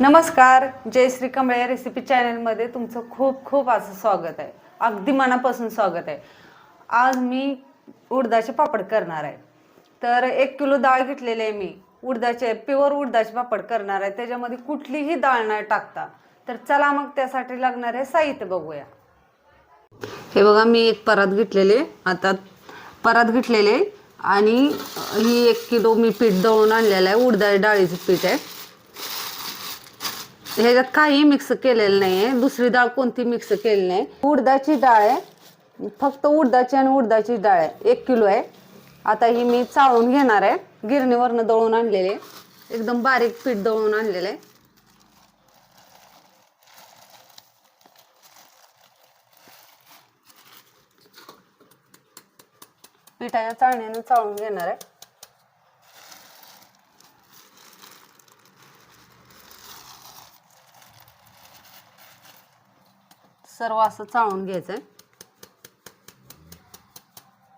नमस्कार जय श्री कमळे रेसिपी चॅनलमध्ये तुमचं खूप खूप असं स्वागत आहे. अगदी मनापासून स्वागत आहे. आज मी उडदाचे पापड करणार आहे. तर एक किलो डाळ घेतलेली आहे मी. उडदाचे प्युअर उडदाचे पापड करणार आहे. त्याच्यामध्ये कुठलीही डाळ नाही टाकता. तर चला मग त्यासाठी लागणारे साहित्य बघूया. हे बघा मी एक परात घेतलेले आता परात घेतलेले आणि ही एक किलो मी पीठ दळून आणलेलं आहे. उडदा डाळीचं पीठ आहे. ह्याच्यात काही मिक्स केलेलं नाही आहे दुसरी डाळ कोणती मिक्स केली नाही. उडदाची डाळ आहे. फक्त उडदाची आणि उडदाची डाळ आहे. एक किलो आहे. आता ही मी चाळून घेणार आहे. गिरणीवरनं दळून आणलेले एकदम बारीक पीठ दळून आणलेलं आहे. पिठाच्या चाळणीनं चाळून घेणार आहे. सर्व असं चाळून घ्यायचंय.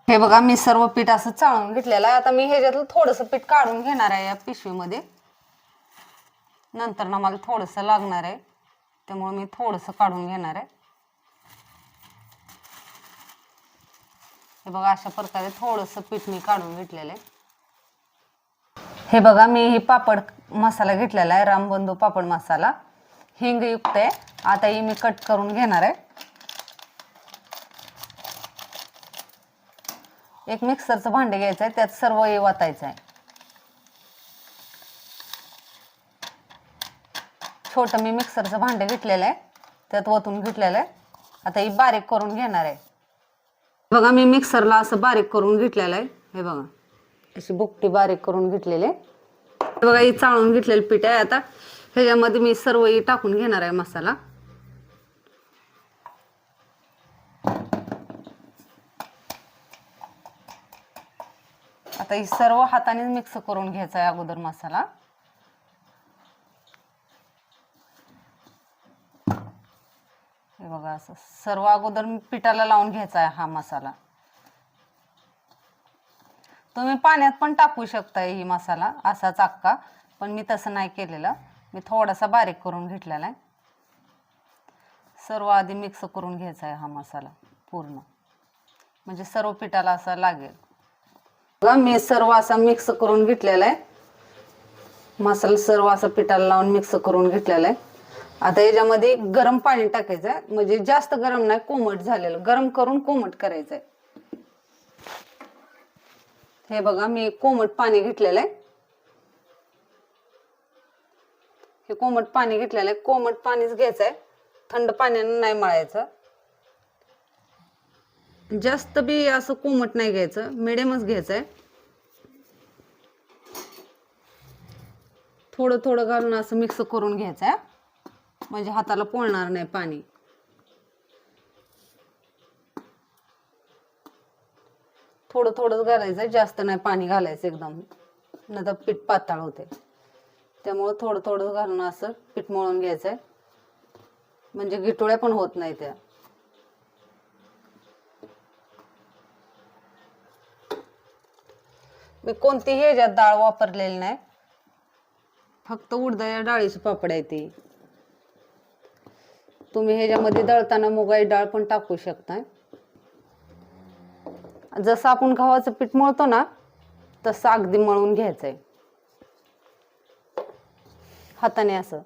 हे बघा मी सर्व पीठ असं चाळून घेतलेलं आहे. आता मी ह्याच्यातलं थोडंसं पीठ काढून घेणार आहे या पिशवीमध्ये. नंतर ना मला थोडंसं लागणार आहे. त्यामुळे मी थोडंसं काढून घेणार आहे. हे बघा अशा प्रकारे थोडंसं पीठ मी काढून घेतलेलं आहे. हे बघा मी ही पापड मसाला घेतलेला आहे रामबंधू पापड मसाला. हिंगयुक्त आहे. आता ही मी कट करून घेणार आहे. एक मिक्सरचं भांडे घ्यायचं आहे त्यात सर्व हे वाटायचं आहे. छोटं मी मिक्सरचं भांडे घेतलेलं आहे त्यात वतून घेतलेलं आहे. आता ही बारीक करून घेणार आहे. बघा मी मिक्सरला असं बारीक करून घेतलेलं आहे. हे बघा अशी बुकटी बारीक करून घेतलेली आहे. बघा ही चाळून घेतलेलं पीठ आहे. आता ह्याच्यामध्ये मी सर्व ही टाकून घेणार आहे मसाला. आता ही सर्व हाताने मिक्स करून घ्यायचा आहे अगोदर मसाला. हे बघा असं सर्व अगोदर पिठाला लावून घ्यायचा आहे हा मसाला. तुम्ही पाण्यात पण टाकू शकता ही मसाला असाच अक्का पण मी तसं नाही केलेलं. मी थोडासा बारीक करून घेतलेला आहे. सर्व आधी मिक्स करून घ्यायचा आहे हा मसाला पूर्ण. म्हणजे सर्व पिठाला असा लागेल. बघा मी सर्व असा मिक्स करून घेतलेला आहे. मसाला सर्व असा पिठाला लावून मिक्स करून घेतलेला आहे. आता याच्यामध्ये गरम पाणी टाकायचं आहे. म्हणजे जास्त गरम नाही कोमट झालेलं. गरम करून कोमट करायचं आहे. हे बघा मी कोमट पाणी घेतलेलं आहे. हे कोमट पाणी घेतलेलं आहे. कोमट पाणीच घ्यायचं आहे. थंड पाण्यानं नाही मळायचं. जास्त बी असं कोमट नाही घ्यायचं मिडियमच घ्यायचं आहे थोडं थोडं घालून असं मिक्स करून घ्यायचं आहे म्हणजे हाताला पोळणार नाही पाणी. थोडं थोडंच घालायचं जास्त नाही पाणी घालायचं एकदम. नाही तर पीठ पातळ होते. त्यामुळं थोडं थोडं घालून असं पीठ मळून घ्यायचं आहे म्हणजे गिटोळ्या पण होत नाही त्या. मी कोणतीही ह्याच्यात डाळ वापरलेली नाही. फक्त उडदाच्या डाळीची पापड आहे ती. तुम्ही ह्याच्यामध्ये दळताना मुगाई डाळ पण टाकू शकताय. जसं आपण गव्हाचं पीठ मळतो ना तसं अगदी मळून घ्यायचंय. हाताने असं.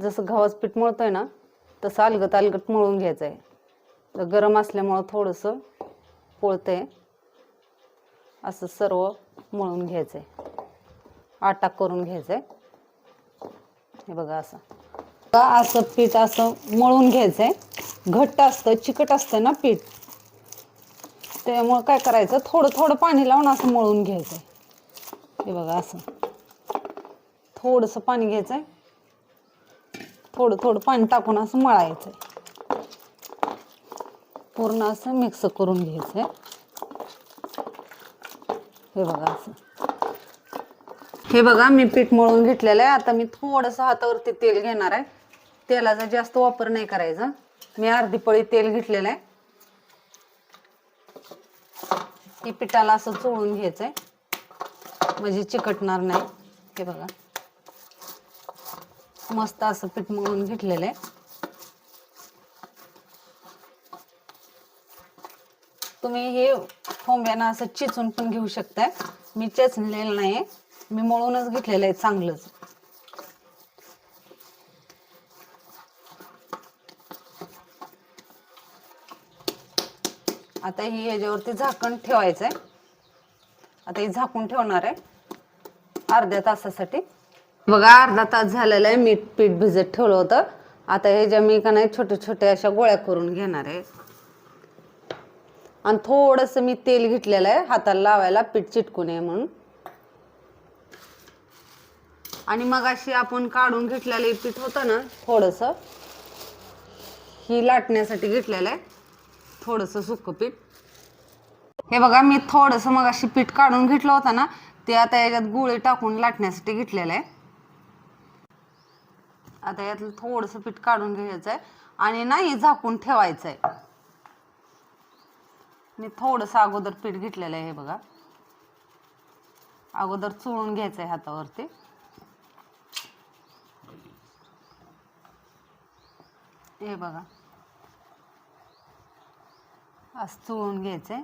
जसं गव्हाचं पीठ मळतोय ना तसं अलगत अलगत मळून घ्यायचंय. तर गरम असल्यामुळं थोडंसं पोळतंय. असं सर्व मळून घ्यायचंय. आटा करून घ्यायचंय. हे बघा असं. का असं पीठ असं मळून घ्यायचंय. घट्ट असतं चिकट असतं ना पीठ. त्यामुळं काय करायचं? थोडं थोडं पाणी लावून असं मळून घ्यायचंय. हे बघा असं. थोडंसं पाणी घ्यायचंय. थोडं थोडं पाणी टाकून असं मळायचंय. पूर्ण असं मिक्स करून घ्यायचंय. हे बघा असं. हे बघा मी पीठ मळून घेतलेलं आहे. आता मी थोडंसं हातावरती तेल घेणार आहे. तेलाचा जास्त वापर नाही करायचा. मी अर्धी पळी तेल घेतलेलं आहे. हे पिठाला असं चोळून घ्यायचंय. म्हणजे चिकटणार नाही. हे बघा. मस्त असं पीठ मळून घेतलेलं आहे. तुम्ही हे फोंब्यानं असं चिचून पण घेऊ शकताय. मी चेचलेलं नाही मी मळूनच घेतलेलं आहे चांगलंच. आता ही याच्यावरती झाकण ठेवायचं आहे आता ही झाकून ठेवणार आहे. अर्ध्या तासासाठी. बघा अर्धा तास झालेला आहे. मीठ पीठ भिजत ठेवलं होतं. आता हे ज्या मी का नाही छोटे छोटे अशा गोळ्या करून घेणार आहे. आणि थोडंसं मी तेल घेतलेलं आहे हाताला लावायला पीठ चिटकू नये म्हणून. आणि मग अशी आपण काढून घेतलेलं हे पीठ होतं ना थोडंसं ही लाटण्यासाठी घेतलेलं आहे थोडंसं सुकं पीठ. हे बघा मी थोडंसं मग अशी पीठ काढून घेतलं होतं ना ते आता याच्यात गुळे टाकून लाटण्यासाठी घेतलेलं आहे. आता यातलं थोडंसं पीठ काढून घ्यायचं आहे आणि नाही झाकून ठेवायचं आहे. मी थोडंसं अगोदर पीठ घेतलेलं आहे हे बघा. अगोदर चोळून घ्यायचं आहे हातावरती. हे बघा. असं चोळून घ्यायचं आहे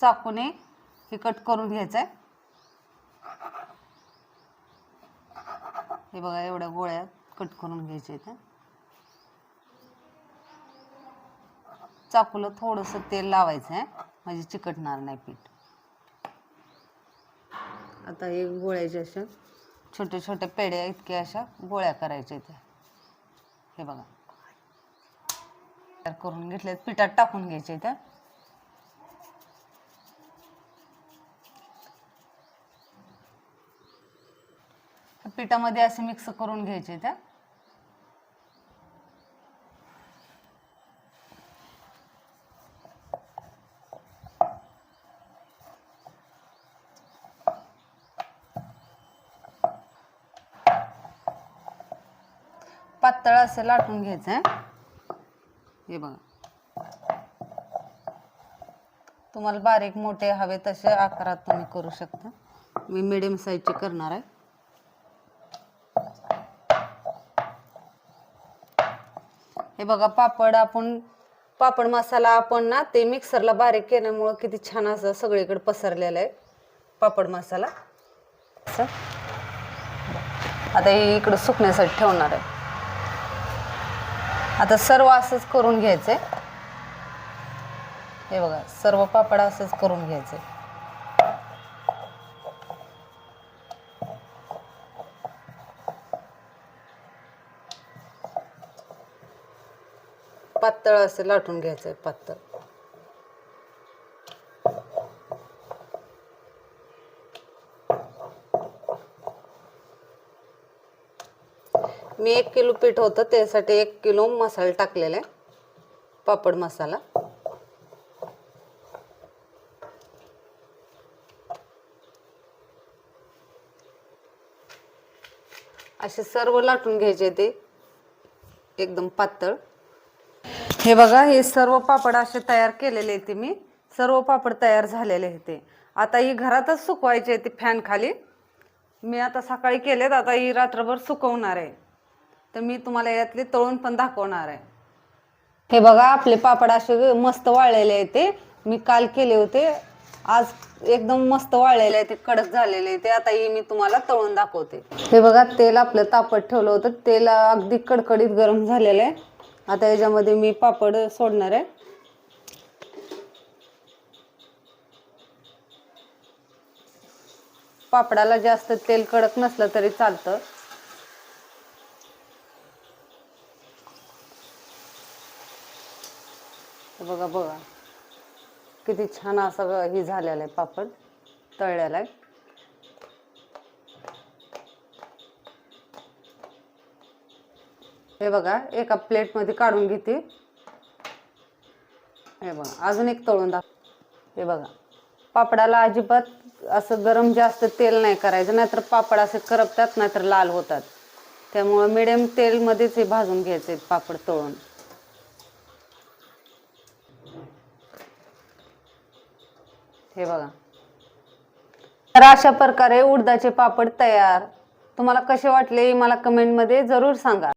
चाकूने हे कट करून घ्यायचं आहे हे बघा एवढ्या गोळ्या कट करून घ्यायच्या इथे. चाकूला थोडंसं तेल लावायचं आहे. म्हणजे चिकटणार नाही पीठ. आता हे गोळ्याच्या अशा छोट्या छोट्या पेड्या इतक्या अशा गोळ्या करायच्या इथे. हे बघा. तयार करून घेतले पिठात टाकून घ्यायचे त्या पिठामध्ये असे मिक्स करून घ्यायचे त्या पातळ असं लाटून घ्यायचं आहे हे बघा. तुम्हाला बारीक मोठे हवे तसे आकारात तुम्ही करू शकता. मी मिडियम साईजचे करणार आहे. हे बघा पापड आपण पापड मसाला आपण ना ते मिक्सरला बारीक केल्यामुळं किती छान असं सगळीकडे पसरलेलं आहे पापड मसाला. असं. आता हे इकडं सुकण्यासाठी ठेवणार आहे. आता सर्व असंच करून घ्यायचंय. हे बघा सर्व पापड असंच करून घ्यायचे पातळ असं लाटून घ्यायचंय पातळ. मी एक किलो पीठ होतं त्यासाठी एक किलो मसाला टाकलेला आहे. पापड मसाला. असे सर्व लाटून घ्यायचे ते. एकदम पातळ. हे बघा हे सर्व पापड असे तयार केलेले आहेत ते मी. सर्व पापड तयार झालेले आहेत ते. आता ही घरातच सुकवायचे ते फॅन खाली. मी आता सकाळी केलेत आता ही रात्रभर सुकवणार आहे. तर मी तुम्हाला यातले तळून पण दाखवणार आहे. हे बघा आपले पापड असे मस्त वाळलेले आहेत ते. मी काल केले होते. आज एकदम मस्त वाळलेले आहे ते कडक झालेले आहे ते. आता ही मी तुम्हाला तळून दाखवते. हे बघा तेल आपलं तापत ठेवलं होतं. तेल अगदी कडकडीत गरम झालेलं आहे. आता याच्यामध्ये मी पापड सोडणार आहे. पापडाला जास्त तेल कडक नसलं तरी चालतं. तर बघा बघा. किती छान असं हे झालेलं आहे पापड तळलेला. आहे हे बघा एका प्लेटमध्ये काढून घेते. हे बघा अजून एक तळून दाख हे बघा. पापडाला अजिबात असं गरम जास्त तेल नाही करायचं नाहीतर पापड असे करपतात नाहीतर लाल होतात. त्यामुळं मिडियम तेलमध्येच हे भाजून घ्यायचे पापड तळून. हे बघा. तर अशा प्रकारे उडदाचे पापड तयार. तुम्हाला कसे वाटले मला कमेंटमध्ये जरूर सांगा.